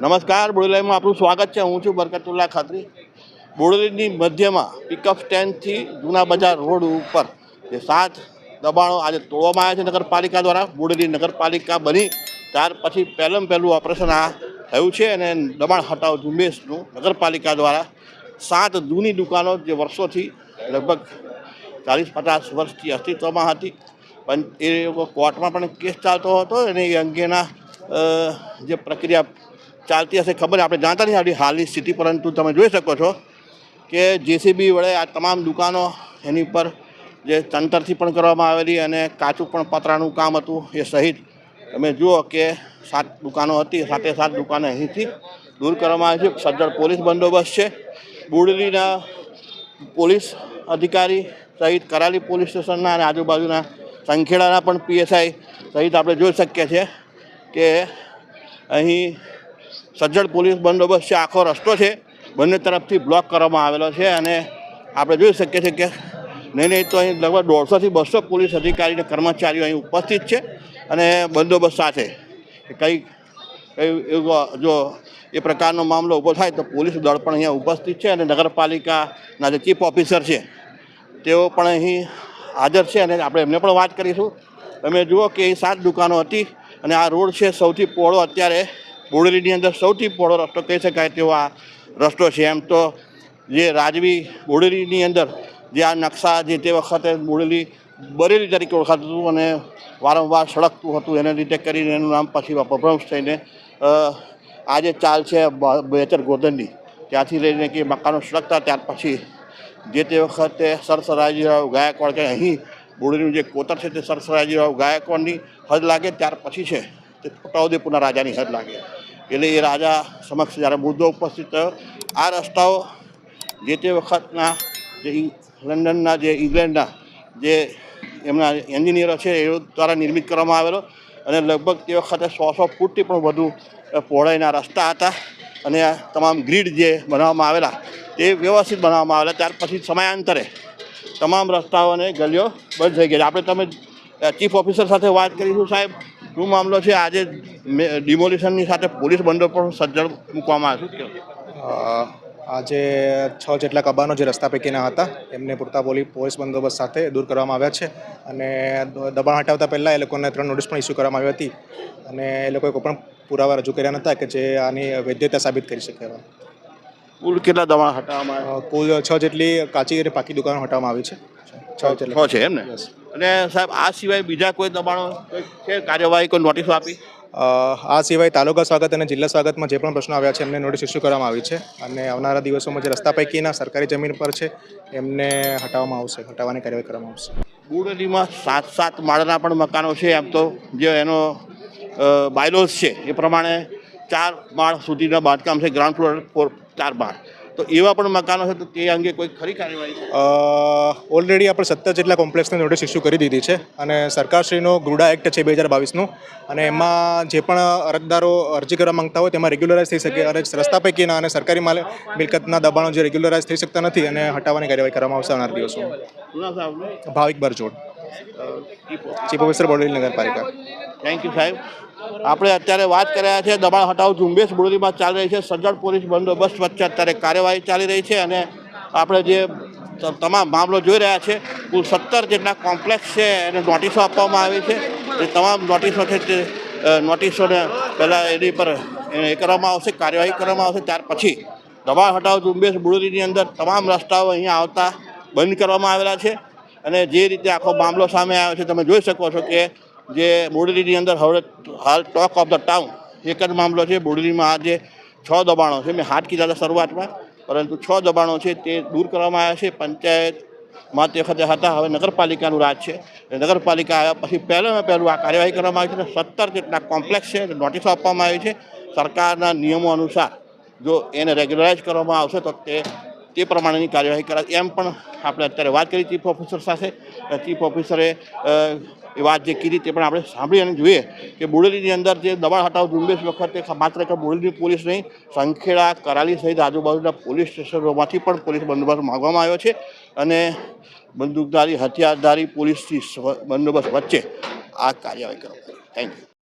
નમસ્કાર બોડેલાઈમાં આપનું સ્વાગત છે. હું છું બરકતુલ્લા ખાત્રી. બોડેલીની મધ્યમાં પિકઅપ સ્ટેન્ડથી જૂના બજાર રોડ ઉપર જે સાત દબાણો આજે તોડવામાં આવ્યા છે નગરપાલિકા દ્વારા. બોડેલી નગરપાલિકા બની. ત્યાર પછી પહેલું પહેલું ઓપરેશન આ થયું છે અને દબાણ હટાવ ઝુંબેશનું નગરપાલિકા દ્વારા સાત જૂની દુકાનો જે વર્ષોથી લગભગ ચાલીસ પચાસ વર્ષથી અસ્તિત્વમાં હતી. પણ એ કોર્ટમાં પણ કેસ ચાલતો હતો અને એ અંગેના જે પ્રક્રિયા ચાલતી હશે ખબર આપણે જાણતા નથી આપણી હાલની સ્થિતિ, પરંતુ તમે જોઈ શકો છો કે જેસીબી વડે આ તમામ દુકાનો એની પર જે તંતરથી પણ કરવામાં આવેલી અને કાચું પણ પતરાનું કામ હતું એ સહિત. તમે જુઓ કે સાત દુકાનો હતી, સાતે સાત દુકાનો અહીંથી દૂર કરવામાં આવી છે. સજ્જડ પોલીસ બંદોબસ્ત છે. બુડલીના પોલીસ અધિકારી સહિત કરાલી પોલીસ સ્ટેશનના અને આજુબાજુના સંખેડાના પણ પીએસઆઈ સહિત આપણે જોઈ શકીએ છીએ કે અહીં સજ્જડ પોલીસ બંદોબસ્ત છે, આખો રસ્તો છે. બંને તરફથી બ્લોક કરવામાં આવેલો છે અને આપણે જોઈ શકીએ છીએ કે નહીં નહીં, તો અહીં લગભગ દોઢસોથી બસો પોલીસ અધિકારી અને કર્મચારીઓ અહીં ઉપસ્થિત છે અને બંદોબસ્ત સાથે. કંઈ કંઈ જો એ પ્રકારનો મામલો ઊભો થાય તો પોલીસ દળ પણ અહીંયા ઉપસ્થિત છે અને નગરપાલિકાના જે ચીફ ઓફિસર છે, તેઓ પણ અહીં હાજર છે અને આપણે એમને પણ વાત કરીશું. તમે જુઓ કે એ સાત દુકાનો હતી અને આ રોડ છે સૌથી પહોળો અત્યારે બોડેલીની અંદર સૌથી પહોળો રસ્તો કહી શકાય તેવો આ રસ્તો છે. એમ તો જે રાજવી બોડેલીની અંદર જે આ નકશા જે તે વખતે બોડેલી બરેલી તરીકે ઓળખાતું હતું અને વારંવાર સળગતું હતું, એને રીતે કરીને એનું નામ પછી અપભ્રંશ થઈને આજે ચાલ છે બેચર ગોધનની ત્યાંથી લઈને કે મકાનો સળગતા ત્યાર પછી જે તે વખતે સરસરાજીરાવ ગાયકવાડ કે અહીં બોડેલીનું જે કોતર છે તે સરસરાજીરાવ ગાયકવાડની હદ લાગે ત્યાર પછી છે. તે છોટાઉદેપુરના રાજાની હદ લાગે. એટલે એ રાજા સમક્ષ જ્યારે મુદ્દો ઉપસ્થિત થયો, આ રસ્તાઓ જે તે વખતના જે લંડનના જે ઇંગ્લેન્ડના જે એમના એન્જિનિયરો છે, એ દ્વારા નિર્મિત કરવામાં આવેલો અને લગભગ તે વખતે સો સો ફૂટથી પણ વધુ પહોળાઈના રસ્તા હતા અને તમામ ગ્રીડ જે બનાવવામાં આવેલા તે વ્યવસ્થિત બનાવવામાં આવેલા. ત્યાર પછી સમયાંતરે તમામ રસ્તાઓ અને ગલીઓ બંધ થઈ ગઈ આપણે તમે ચીફ ઓફિસર સાથે વાત કરીશું સાહેબ. શું મામલો છે? આજે ડિમોલિશનની સાથે પોલીસ બંદો સજ્જડ મૂકવામાં આવ્યો આજે છ જેટલા કબાનો જે રસ્તા પૈકીના હતા, એમને પૂરતા બોલી પોલીસ બંદોબસ્ત સાથે દૂર કરવામાં આવ્યા છે. અને દબાણ હટાવતા પહેલાં એ લોકોને ત્રણ નોટિસ પણ ઇસ્યુ કરવામાં આવી હતી. અને એ લોકોએ કોઈ પણ પુરાવા રજૂ કર્યા નહોતા કે જે આની વૈધ્યતા સાબિત કરી શકે એવા. કુલ કેટલા દબાણ હટાવવામાં આવ્યા કુલ છ જેટલી કાચી અને પાકી દુકાનો હટાવવામાં આવી છે. છ જેટલા. છ છે એમ ને? અને સાહેબ આ સિવાય બીજા કોઈ દબાણો છે? કાર્યવાહી કોઈ નોટિસ આપી? આ સિવાય તાલુકા સ્વાગત અને જિલ્લા સ્વાગતમાં જે પણ પ્રશ્નો આવ્યા છે એમને નોટિસ ઇસ્યુ કરવામાં આવી છે. અને આવનારા દિવસોમાં જે રસ્તા પૈકીના સરકારી જમીન પર છે એમને હટાવવામાં આવશે. હટાવવાની કાર્યવાહી કરવામાં આવશે. બુડલીમાં સાત સાત માળના પણ મકાનો છે એમ તો જે એનો બાયલોઝ છે એ પ્રમાણે ચાર માળ સુધીના બાંધકામ છે ગ્રાઉન્ડ ફ્લોર ચાર બાર. તો એવા પણ મકાનો છે તો તે અંગે કોઈ ખરી કાર્યવાહી ઓલરેડી આપણે સત્તર જેટલા કોમ્પ્લેક્સને નોટિસ ઇસ્યુ કરી દીધી છે અને સરકારશ્રીનો ગ્રુડા એક્ટ છે બે હજાર બાવીસનું અને એમાં જે પણ અરજદારો અરજી કરવા માંગતા હોય તેમાં રેગ્યુલરાઇઝ થઈ શકે અને રસ્તા પૈકીના અને સરકારી માલ મિલકતના દબાણો જે રેગ્યુલરાઇઝ થઈ શકતા નથી અને હટાવવાની કાર્યવાહી કરવામાં આવશે આવનાર દિવસોમાં? Bhavik Barjod. Chief officer Bodeli Nagarpalika thank you સાહેબ. આપણે અત્યારે વાત કર્યા છે દબાણ હટાવ ઝુંબેશ બોડેલીમાં ચાલી રહી છે. સજ્જડ પોલીસ બંદોબસ્ત વચ્ચે અત્યારે કાર્યવાહી ચાલી રહી છે અને આપણે જે તમામ મામલો જોઈ રહ્યા છે, કુલ સત્તર જેટલા કોમ્પ્લેક્સ છે એને નોટિસો આપવામાં આવી છે. એ તમામ નોટિસો છે તે નોટિસોને પહેલાં એની પર એ કરવામાં આવશે, કાર્યવાહી કરવામાં આવશે. ત્યાર પછી દબાણ હટાવ ઝુંબેશ બોડેલીની અંદર તમામ રસ્તાઓ અહીંયા આવતા બંધ કરવામાં આવેલા છે. અને જે રીતે આખો મામલો સામે આવ્યો છે, તમે જોઈ શકો છો કે જે બોડલીની અંદર હવે હાલ ટોક ઓફ ધ ટાઉન એક જ મામલો છે. બોડલીમાં આ જે છ દબાણો છે. મેં હાથ કીધા હતા શરૂઆતમાં, પરંતુ છ દબાણો છે તે દૂર કરવામાં આવ્યા છે. પંચાયતમાં તે વખતે હતા. હવે નગરપાલિકાનું રાજ છે. નગરપાલિકા આવ્યા પછી પહેલાં પહેલું આ કાર્યવાહી કરવામાં આવી છે. સત્તર જેટલા કોમ્પ્લેક્સ છે નોટિસો આપવામાં આવી છે. સરકારના નિયમો અનુસાર જો એને રેગ્યુલરાઇઝ કરવામાં આવશે તો તે તે પ્રમાણેની કાર્યવાહી કરાશે. એમ પણ આપણે અત્યારે વાત કરી ચીફ ઓફિસર સાથે. ચીફ ઓફિસરે એ વાત જે કીધી તે પણ આપણે સાંભળી અને જોઈએ કે બોડેલીની અંદર જે દબાણ હટાવ ઝુંબેશ વખતે માત્ર કે બોડેલી પોલીસ નહીં, સંખેડા, કરાલી સહિત આજુબાજુના પોલીસ સ્ટેશનોમાંથી પણ પોલીસ બંદોબસ્ત માંગવામાં આવ્યો છે અને બંદૂકધારી, હથિયારધારી પોલીસથી બંદોબસ્ત વચ્ચે આ કાર્યવાહી કરવામાં થેન્ક યુ